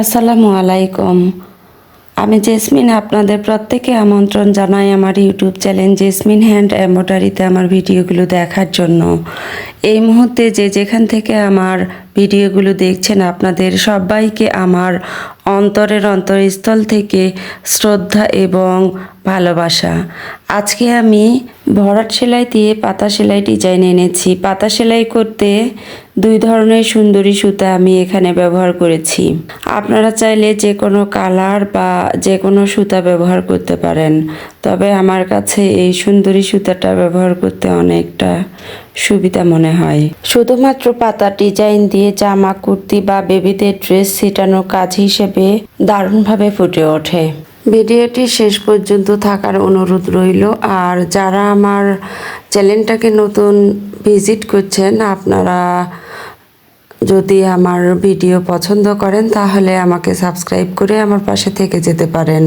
আসসালামু আলাইকুম। আমি জেসমিন আপনাদের প্রত্যেকে আমন্ত্রণ জানাই আমার ইউটিউব চ্যানেল জেসমিন হ্যান্ড এম্ব্রয়ডারিতে আমার ভিডিওগুলো দেখার জন্য। এই মুহূর্তে যে যেখান থেকে আমার ভিডিওগুলো দেখছেন আপনাদের সবাইকে আমার অন্তরের অন্তরস্থল থেকে শ্রদ্ধা এবং ভালোবাসা। আজকে আমি ভরাট সেলাই দিয়ে পাতা সেলাই ডিজাইন এনেছি। পাতা সেলাই করতে দুই ধরনের সুন্দরী সুতা আমি এখানে ব্যবহার করেছি। আপনারা চাইলে যে কোনো কালার বা যে কোনো সুতা ব্যবহার করতে পারেন। তবে আমার কাছে এই সুন্দরী সুতাটা ব্যবহার করতে অনেকটা সুবিধা মনে হয়। শুধুমাত্র পাতা ডিজাইন দিয়ে জামা, কুর্তি বা বেবিদের ড্রেস ছিটানো কাজ হিসেবে দারুণভাবে ফুটে ওঠে। ভিডিওটি শেষ পর্যন্ত থাকার অনুরোধ রইল। আর যারা আমার চ্যানেলটাকে নতুন ভিজিট করছেন, আপনারা যদি আমার ভিডিও পছন্দ করেন, তাহলে আমাকে সাবস্ক্রাইব করে আমার পাশে থেকে যেতে পারেন।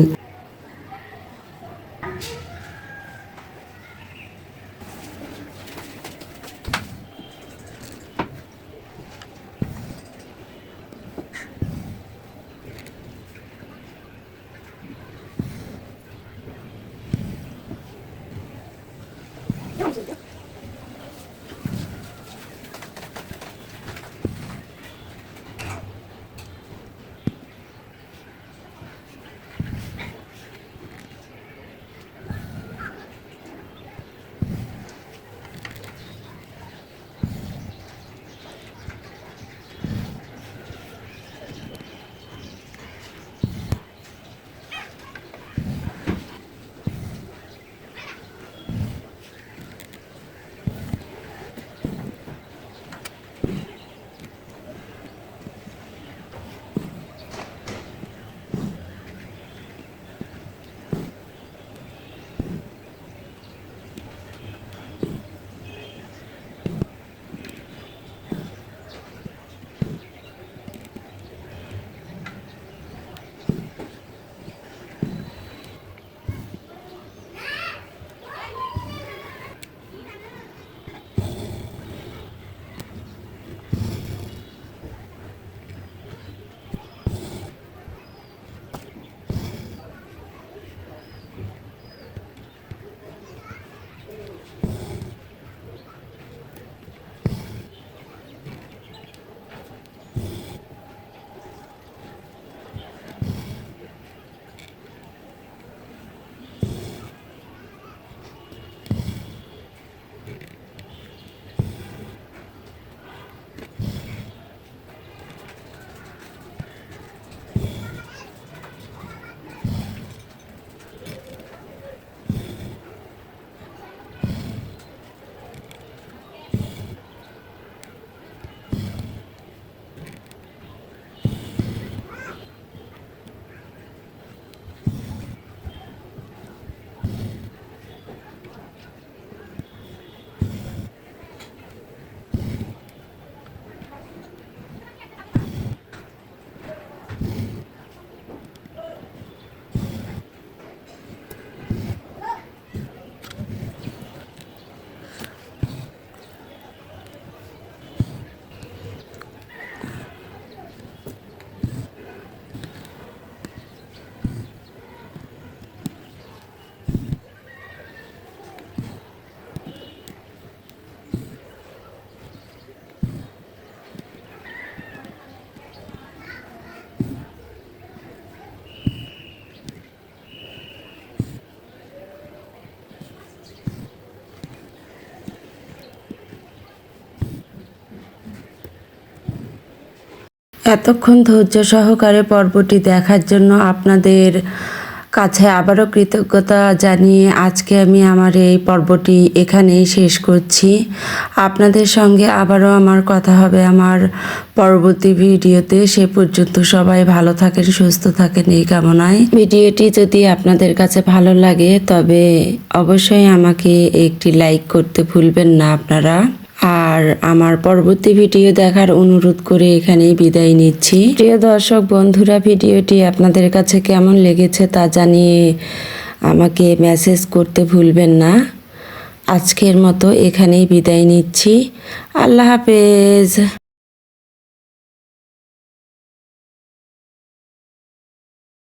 এতক্ষণ ধৈর্য সহকারে পর্বটি দেখার জন্য আপনাদের কাছে আবারও কৃতজ্ঞতা জানিয়ে আজকে আমি আমার এই পর্বটি এখানেই শেষ করছি। আপনাদের সঙ্গে আবারও আমার কথা হবে আমার পরবর্তী ভিডিওতে। সে পর্যন্ত সবাই ভালো থাকেন, সুস্থ থাকেন এই কামনায়। ভিডিওটি যদি আপনাদের কাছে ভালো লাগে তবে অবশ্যই আমাকে একটি লাইক করতে ভুলবেন না আপনারা। আর আমার পরবর্তী ভিডিও দেখার অনুরোধ করে এখানেই বিদায় নিচ্ছি। প্রিয় দর্শক বন্ধুরা, ভিডিওটি আপনাদের কাছে কেমন লেগেছে তা জানিয়ে আমাকে মেসেজ করতে ভুলবেন না। আজকের মতো এখানেই বিদায় নিচ্ছি। আল্লাহ হাফেজ।